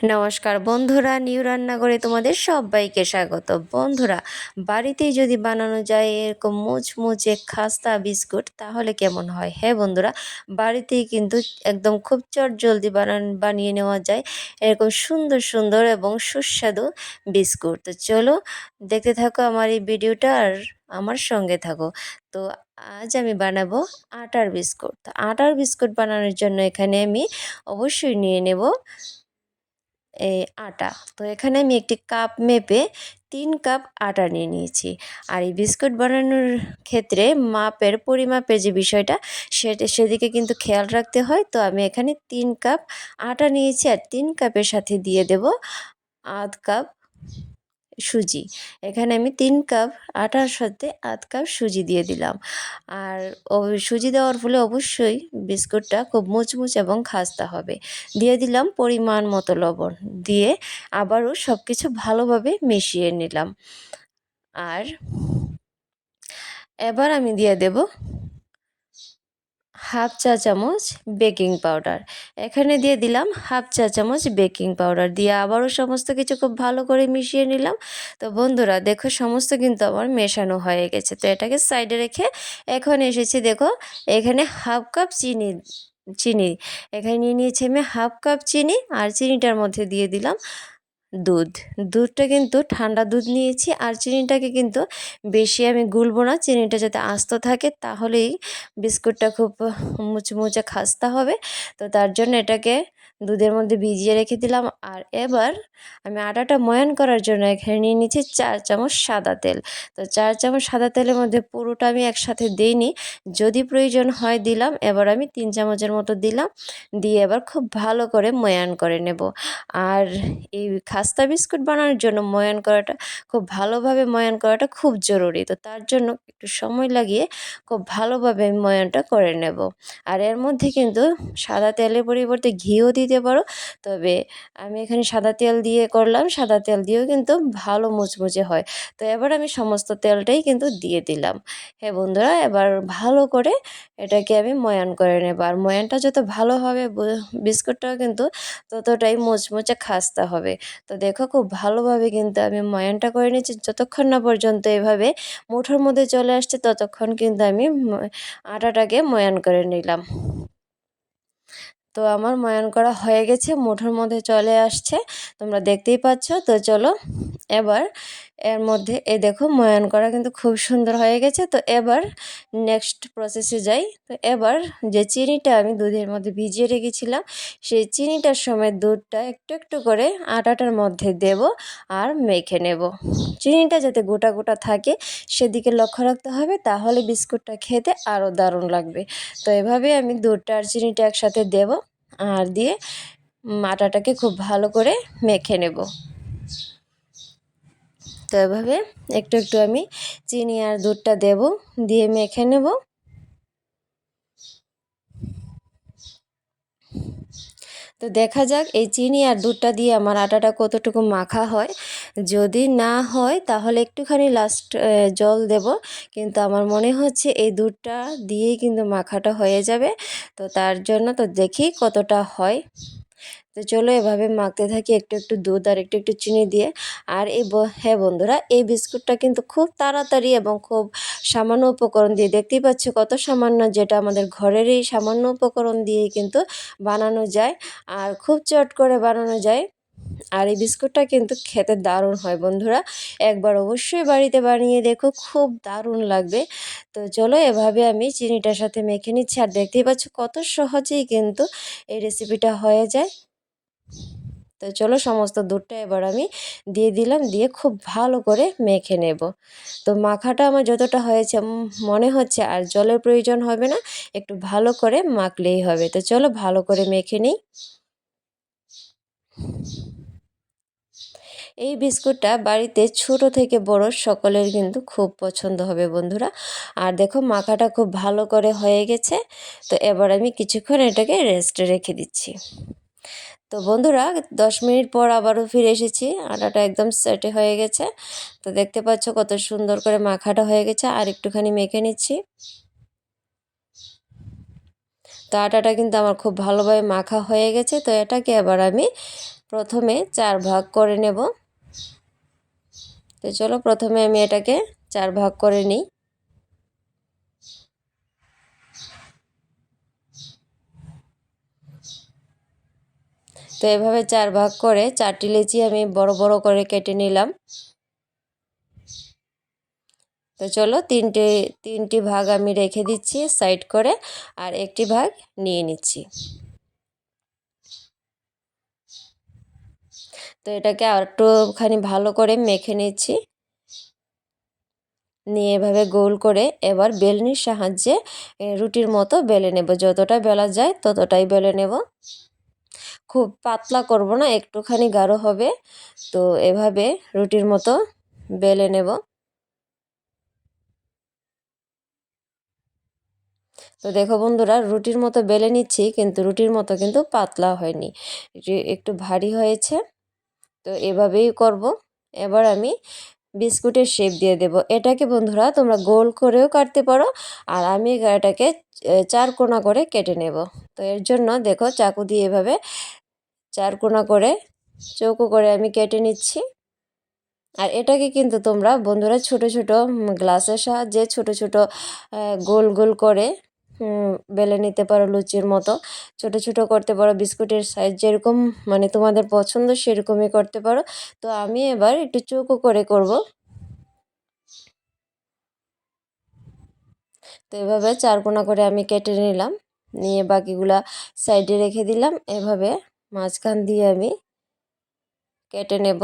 নমস্কার বন্ধুরা, নিউ রান্নাঘরে তোমাদের সবাইকে স্বাগত। বন্ধুরা, বাড়িতেই যদি বানানো যায় এরকম মুচমুচে খাস্তা বিস্কুট, তাহলে কেমন হয়? হ্যাঁ বন্ধুরা, বাড়িতেই কিন্তু একদম খুব চট জলদি বানান, বানিয়ে নেওয়া যায় এরকম সুন্দর সুন্দর এবং সুস্বাদু বিস্কুট। তো চলো দেখতে থাকো আমার এই ভিডিওটা আর আমার সঙ্গে থাকো। তো আজ আমি বানাবো আটার বিস্কুট। তো আটার বিস্কুট বানানোর জন্য এখানে আমি অবশ্যই নিয়ে নেব এই আটা। তো এখানে আমি একটি কাপ মেপে তিন কাপ আটা নিয়ে নিয়েছি। আর এই বিস্কুট বানানোর ক্ষেত্রে মাপের, পরিমাপের যে বিষয়টা, সেটা, সেদিকে কিন্তু খেয়াল রাখতে হয়। তো আমি এখানে তিন কাপ আটা নিয়েছি আর তিন কাপের সাথে দিয়ে দেব আধ কাপ সুজি। এখানে আমি তিন কাপ আটার সাথে আধ কাপ সুজি দিয়ে দিলাম। আর সুজি দেওয়ার ফলে অবশ্যই বিস্কুটটা খুব মুচমুচ এবং খাস্তা হবে। দিয়ে দিলাম পরিমাণ মতো লবণ। দিয়ে আবারও সব কিছু ভালোভাবে মিশিয়ে নিলাম। আর এবার আমি দিয়ে দেব হাফ চা চামচ বেকিং পাউডার। এখানে দিয়ে দিলাম হাফ চা চামচ বেকিং পাউডার। দিয়ে আবারও সমস্ত কিছু খুব ভালো করে মিশিয়ে নিলাম। তো বন্ধুরা, দেখো সমস্ত কিন্তু আমার মেশানো হয়ে গেছে। তো এটাকে সাইডে রেখে এখন এসেছি, দেখো, এখানে হাফ কাপ চিনি চিনি। এখানে নিয়ে নিয়েছি আমি হাফ কাপ চিনি আর চিনিটার মধ্যে দিয়ে দিলাম দুধ। দুধটা কিন্তু ঠান্ডা দুধ নিয়েছি আর চিনিটাকে কিন্তু বেশি আমি গুলবো না। চিনিটা যাতে আস্ত থাকে তাহলেই বিস্কুটটা খুব মুচমুচে খাস্তা হবে। তো তার জন্য এটাকে দুধের মধ্যে ভিজিয়ে রেখে দিলাম। আর এবার আমি আটাটা ময়ান করার জন্য এখানে নিয়ে নিচ্ছি চার চামচ সাদা তেল। তো চার চামচ সাদা তেলের মধ্যে পুরোটা আমি একসাথে দিইনি। যদি প্রয়োজন হয় দিলাম। এবার আমি তিন চামচের মতো দিলাম। দিয়ে এবার খুব ভালো করে ময়ান করে নেব। আর এই খাস্তা বিস্কুট বানানোর জন্য ময়ান করাটা, খুব ভালোভাবে ময়ান করাটা খুব জরুরি। তো তার জন্য একটু সময় লাগিয়ে খুব ভালোভাবে আমি ময়ানটা করে নেব। আর এর মধ্যে কিন্তু সাদা তেলের পরিবর্তে ঘিও দিতে পারো। তবে আমি এখানে সাদা তেল দিয়ে করলাম। সাদা তেল দিয়েও কিন্তু ভালো মুচমুচে হয়। তো এবার আমি সমস্ত তেলটাই কিন্তু দিয়ে দিলাম। হ্যাঁ বন্ধুরা, এবার ভালো করে এটাকে আমি ময়ান করে নেব। আর ময়ানটা যত ভালো হবে বিস্কুটটাও কিন্তু ততটাই মুচমুচে খাস্তা হবে। তো দেখো খুব ভালোভাবে কিন্তু আমি ময়ানটা করে নিচ্ছি যতক্ষণ না পর্যন্ত এভাবে মুঠোর মধ্যে চলে আসছে, ততক্ষণ কিন্তু আমি আটাটাকে ময়ান করে নিলাম। তো আমার ময়ান করা হয়ে গেছে, মুঠোর মধ্যে চলে আসছে, তোমরা দেখতেই পাচ্ছ। তো চলো, এবার এর মধ্যে, এই দেখো ময়ান করা কিন্তু খুব সুন্দর হয়ে গেছে। তো এবার নেক্সট প্রসেসে যাই। তো এবার যে চিনিটা আমি দুধের মধ্যে ভিজিয়ে রেখেছিলাম, সেই চিনিটার সময় দুধটা একটু একটু করে আটাটার মধ্যে দেব আর মেখে নেব। চিনিটা যাতে গোটা গোটা থাকে, সেদিকে লক্ষ্য রাখতে হবে, তাহলে বিস্কুটটা খেতে আরও দারুণ লাগবে। তো এভাবে আমি দুধটা আর চিনিটা একসাথে দেব। আর দিয়ে আটাটাকে খুব ভালো করে মেখে নেব। তো এভাবে একটু একটু আমি চিনি আর দুধটা দেব, দিয়ে মেখে নেব। তো দেখা যাক, এই চিনি আর দুধটা দিয়ে আমার আটাটা কতটুকু মাখা হয়। যদি না হয়, তাহলে একটুখানি লাস্ট জল দেব। কিন্তু আমার মনে হচ্ছে এই দুধটা দিয়েই কিন্তু মাখাটা হয়ে যাবে। তো তার জন্য তো দেখি কতটা হয়। তো চলো এভাবে মাখতে থাকি, একটু একটু দুধ আর একটু একটু চিনি দিয়ে। আর এই হ্যাঁ বন্ধুরা, এই বিস্কুটটা কিন্তু খুব তাড়াতাড়ি এবং খুব সামান্য উপকরণ দিয়ে, দেখতেই পাচ্ছি কত সামান্য যেটা আমাদের ঘরেরই সামান্য উপকরণ দিয়েই কিন্তু বানানো যায়। আর খুব চট করে বানানো যায়। আর এই বিস্কুটটা কিন্তু খেতে দারুণ হয় বন্ধুরা। একবার অবশ্যই বাড়িতে বানিয়ে দেখো, খুব দারুণ লাগবে। তো চলো এভাবে আমি চিনিটার সাথে মেখে নিচ্ছি। আর দেখতেই পাচ্ছ কত সহজেই কিন্তু এই রেসিপিটা হয়ে যায়। তো চলো সমস্ত দুধটা এবার আমি দিয়ে দিলাম, দিয়ে খুব ভালো করে মেখে নেব। তো মাখাটা আমার যতটা হয়েছে মনে হচ্ছে আর জলের প্রয়োজন হবে না, একটু ভালো করে মাখলেই হবে। তো চলো ভালো করে মেখে নিই। এই বিস্কুটটা বাড়িতে ছোট থেকে বড় সকলের কিন্তু খুব পছন্দ হবে বন্ধুরা। আর দেখো, মাখাটা খুব ভালো করে হয়ে গেছে। তো এবার আমি কিছুক্ষণ এটাকে রেস্টে রেখে দিচ্ছি। তো বন্ধুরা, দশ মিনিট পর আবারও ফিরে এসেছি। আটাটা একদম সেটে হয়ে গেছে। তো দেখতে পাচ্ছ কত সুন্দর করে মাখাটা হয়ে গেছে। আর একটুখানি মেখে নিচ্ছি। তো আটাটা কিন্তু আমার খুব ভালোভাবে মাখা হয়ে গেছে। তো এটাকে এবার আমি প্রথমে চার ভাগ করে নেব। তো চলো প্রথমে আমি এটাকে চার ভাগ করে নিই। তো এভাবে চার ভাগ করে চারটি লেচি আমি বড় বড় করে কেটে নিলাম। তো চলো তিনটে, তিনটি ভাগ আমি রেখে দিচ্ছি সাইড করে, আর একটি ভাগ নিয়ে নিচ্ছি। তো এটাকে আর একটুখানি ভালো করে মেখে নিচ্ছি। নিয়ে এভাবে গোল করে এবার বেলনির সাহায্যে রুটির মতো বেলে নেব। যতটা বেলা যায় ততটাই বেলে নেব। খুব পাতলা করব না, একটুখানি গাঢ় হবে। তো এভাবে রুটির মতো বেলে নেব। তো দেখো বন্ধুরা, রুটির মতো বেলে নিচ্ছি, কিন্তু রুটির মতো কিন্তু পাতলা হয়নি। একটু ভারী হয়েছে। তো এভাবেই করব। এবার আমি বিস্কুটের শেপ দিয়ে দেব। এটাকে বন্ধুরা তোমরা গোল করেও কাটতে পারো আর আমি এটাকে চার কোনা করে কেটে নেব। তো এর জন্য দেখো চাকু দিয়ে এভাবে চার কোনা করে চৌকো করে আমি কেটে নিচ্ছি। আর এটাকে কিন্তু তোমরা বন্ধুরা ছোট ছোট গ্লাসের সাহায্যে ছোট ছোট গোল গোল করে বেলে নিতে পারো লুচির মতো। ছোট ছোট করতে পারো, বিস্কুটের সাইজ যেরকম মানে তোমাদের পছন্দ সেরকমই করতে পারো। তো আমি এবার একটু চৌকো করে করব। তো এভাবে চারকোনা করে আমি কেটে নিলাম। নিয়ে বাকিগুলা সাইডে রেখে দিলাম। এভাবে মাঝখান দিয়ে আমি কেটে নেব।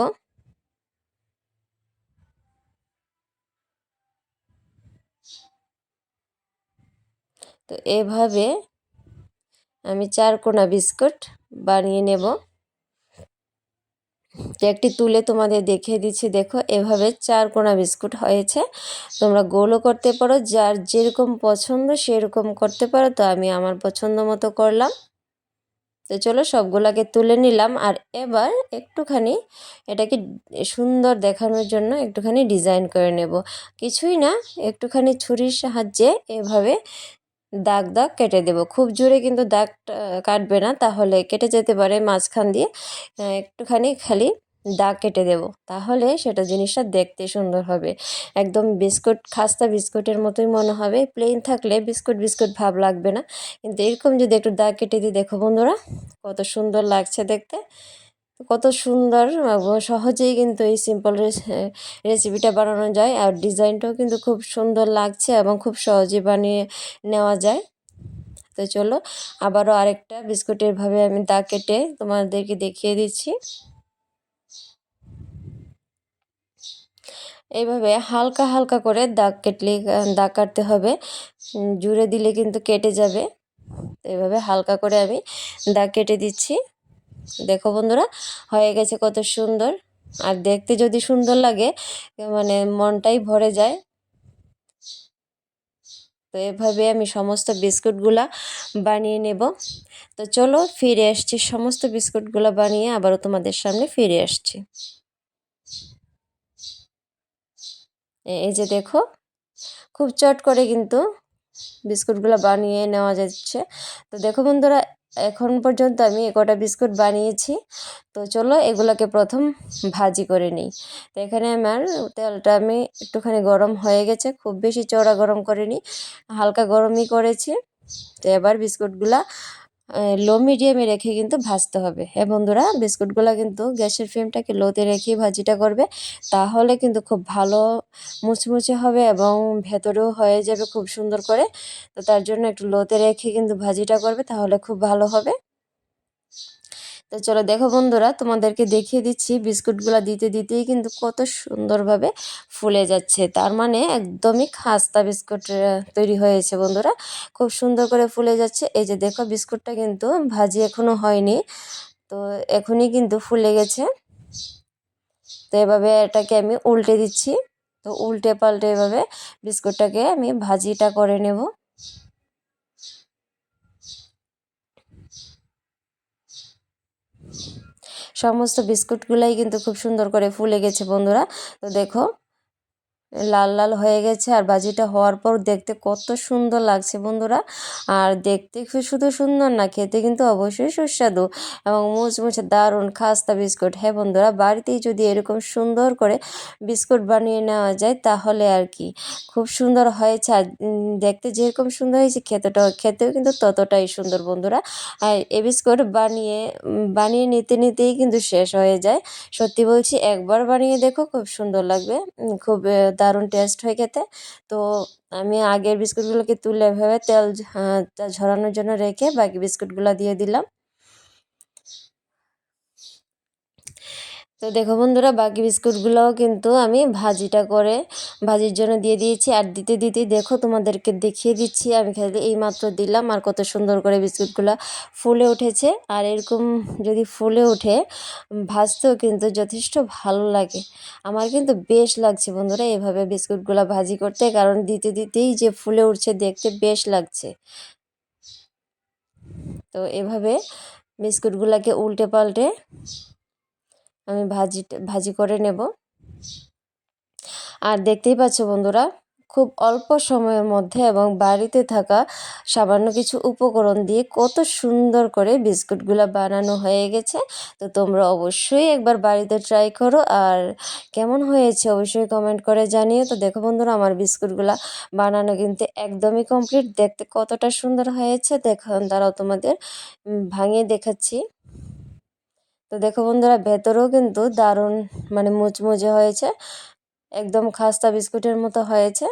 তো এভাবে আমি চার কোনা বিস্কুট বানিয়ে নেব। একটি তুলে তোমাদের দেখিয়ে দিচ্ছি, দেখো এভাবে চার কোনা বিস্কুট হয়েছে। তোমরা গোলও করতে পারো, যার যেরকম পছন্দ সেরকম করতে পারো, তো আমি আমার পছন্দ মতো করলাম। তো চলো সবগুলাকে তুলে নিলাম, আর এবার একটুখানি এটাকে সুন্দর দেখানোর জন্য একটুখানি ডিজাইন করে নেব। কিছুই না, একটুখানি ছুরির সাহায্যে এভাবে দাগ দাগ কেটে দেব। খুব জোরে কিন্তু দাগ কাটবে না। তাহলে কেটে যেতে পারে মাঝখান দিয়ে। একটুখানি খালি দাগ কেটে দেব। তাহলে সেটা জিনিসটা দেখতে সুন্দর হবে। একদম বিস্কুট, খাস্তা বিস্কুটের মতোই মনে হবে। প্লেন থাকলে বিস্কুট বিস্কুট ভাব লাগবে না। কিন্তু এরকম যদি একটু দাগ কেটে দিই, দেখো বন্ধুরা, কত সুন্দর লাগছে দেখতে। কত সুন্দর সহজেই কিন্তু এই সিম্পল রেসিপিটা বানানো যায় আর ডিজাইনটাও কিন্তু খুব সুন্দর লাগছে এবং খুব সহজে বানিয়ে নেওয়া যায়। তো চলো, আবারও আরেকটা বিস্কুটের ভাবে আমি দাগ কেটে তোমাদেরকে দেখিয়ে দিচ্ছি। এইভাবে হালকা হালকা করে দাগ কেটলে দাগ কাটতে হবে জুড়ে দিলে কিন্তু কেটে যাবে। তো এইভাবে হালকা করে আমি দাগ কেটে দিচ্ছি। দেখো বন্ধুরা, হয়ে গেছে কত সুন্দর। আর দেখতে যদি সুন্দর লাগে মানে মনটাই ভরে যায়। তো এভাবে আমি সমস্ত বিস্কুটগুলা বানিয়ে নেব। তো চলো ফিরে আসছি, সমস্ত বিস্কুটগুলো বানিয়ে আবারও তোমাদের সামনে ফিরে আসছি। এই যে দেখো, খুব চট করে কিন্তু বিস্কুটগুলো বানিয়ে নেওয়া যাচ্ছে। তো দেখো বন্ধুরা এখন পর্যন্ত আমি একটা বিস্কুট বানিয়েছি। তো চলো এগুলোকে প্রথম ভাজি করে নিই। তো এখানে আমার তেলটা আমি একটুখানি গরম হয়ে গেছে, খুব বেশি চড়া গরম করিনি, হালকা গরমই করেছি। তো এবার বিস্কুটগুলা লো মিডিয়ামে রেখে কিন্তু ভাজতে হবে। হ্যাঁ বন্ধুরা, বিস্কুটগুলো কিন্তু গ্যাসের ফ্লেমটাকে লোতে রেখে ভাজিটা করবে, তাহলে কিন্তু খুব ভালো মুচমুচে হবে এবং ভেতরেও হয়ে যাবে খুব সুন্দর করে। তো তার জন্য একটু লোতে রেখে কিন্তু ভাজিটা করবে, তাহলে খুব ভালো হবে। তো চলো দেখো বন্ধুরা, তোমাদেরকে দেখিয়ে দিচ্ছি বিস্কুটগুলো দিতে দিতেই কিন্তু কত সুন্দরভাবে ফুলে যাচ্ছে। তার মানে একদমই খাস্তা বিস্কুট তৈরি হয়েছে বন্ধুরা। খুব সুন্দর করে ফুলে যাচ্ছে। এই যে দেখো বিস্কুটটা কিন্তু ভাজি এখনও হয়নি, তো এখনই কিন্তু ফুলে গেছে। তো এভাবে এটাকে আমি উল্টে দিচ্ছি। তো উল্টে পাল্টে এভাবে বিস্কুটটাকে আমি ভাজিটা করে নেব। সমস্ত বিস্কুটগুলাই কিন্তু খুব সুন্দর করে ফুলে গেছে বন্ধুরা। তো দেখো লাল লাল হয়ে গেছে আর ভাজিটা হওয়ার পর দেখতে কত সুন্দর লাগছে বন্ধুরা। আর দেখতে শুধু সুন্দর না, খেতে কিন্তু অবশ্যই সুস্বাদু এবং মুচমুচে দারুণ খাস্তা বিস্কুট। হ্যাঁ বন্ধুরা, বাড়িতেই যদি এরকম সুন্দর করে বিস্কুট বানিয়ে নেওয়া যায় তাহলে আর কি। খুব সুন্দর হয়েছে আর দেখতে যেরকম সুন্দর হয়েছে খেতেটাও খেতেও কিন্তু ততটাই সুন্দর বন্ধুরা। আর এ বিস্কুট বানিয়ে বানিয়ে নিতে নিতেই কিন্তু শেষ হয়ে যায়। সত্যি বলছি, একবার বানিয়ে দেখো খুব সুন্দর লাগবে। খুব দারুণ টেস্ট হয়ে খেতে। তো আমি আগের বিস্কুটগুলোকে তুলে ভেবে তেল ঝরানোর জন্য রেখে বাকি বিস্কুটগুলো দিয়ে দিলাম। তো দেখো বন্ধুরা, বাকি বিস্কুটগুলোও কিন্তু আমি ভাজিটা করে ভাজির জন্য দিয়ে দিয়েছি। আর দিতে দিতে দেখো তোমাদেরকে দেখিয়ে দিচ্ছি, আমি খেলে এই মাত্র দিলাম আর কত সুন্দর করে বিস্কুটগুলো ফুলে উঠেছে। আর এরকম যদি ফুলে ওঠে, ভাজতেও কিন্তু যথেষ্ট ভালো লাগে। আমার কিন্তু বেশ লাগছে বন্ধুরা এভাবে বিস্কুটগুলো ভাজি করতে, কারণ দিতে, দিতেই যে ফুলে উঠছে দেখতে বেশ লাগছে। তো এভাবে বিস্কুটগুলোকে উল্টে পাল্টে আমি ভাজি ভাজি করে নেব। আর দেখতেই পাচ্ছ বন্ধুরা, খুব অল্প সময়ের মধ্যে এবং বাড়িতে থাকা সামান্য কিছু উপকরণ দিয়ে কত সুন্দর করে বিস্কুটগুলো বানানো হয়ে গেছে। তো তোমরা অবশ্যই একবার বাড়িতে ট্রাই করো। আর কেমন হয়েছে অবশ্যই কমেন্ট করে জানিও। তো দেখো বন্ধুরা, আমার বিস্কুটগুলো বানানো কিন্তু একদমই কমপ্লিট দেখতে কতটা সুন্দর হয়েছে, দেখো তারাও তোমাদের ভাঙিয়ে দেখাচ্ছি। তো দেখো বন্ধুরা, ভেতরেও কিন্তু দারুণ মানে মুচমুচে হয়েছে। একদম খাস্তা বিস্কুটের মতো হয়েছে।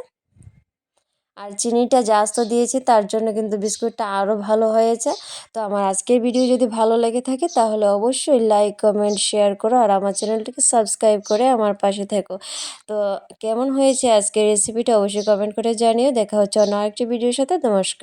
আর চিনিটা জাস্ত দিয়েছি, তার জন্য কিন্তু বিস্কুটটা আরও ভালো হয়েছে। তো আমার আজকের ভিডিও যদি ভালো লেগে থাকে, তাহলে অবশ্যই লাইক কমেন্ট শেয়ার করো আর আমার চ্যানেলটিকে সাবস্ক্রাইব করে আমার পাশে থেকো। তো কেমন হয়েছে আজকের রেসিপিটা অবশ্যই কমেন্ট করে জানিও। দেখা হচ্ছে অন্য আরেকটি ভিডিওর সাথে। নমস্কার।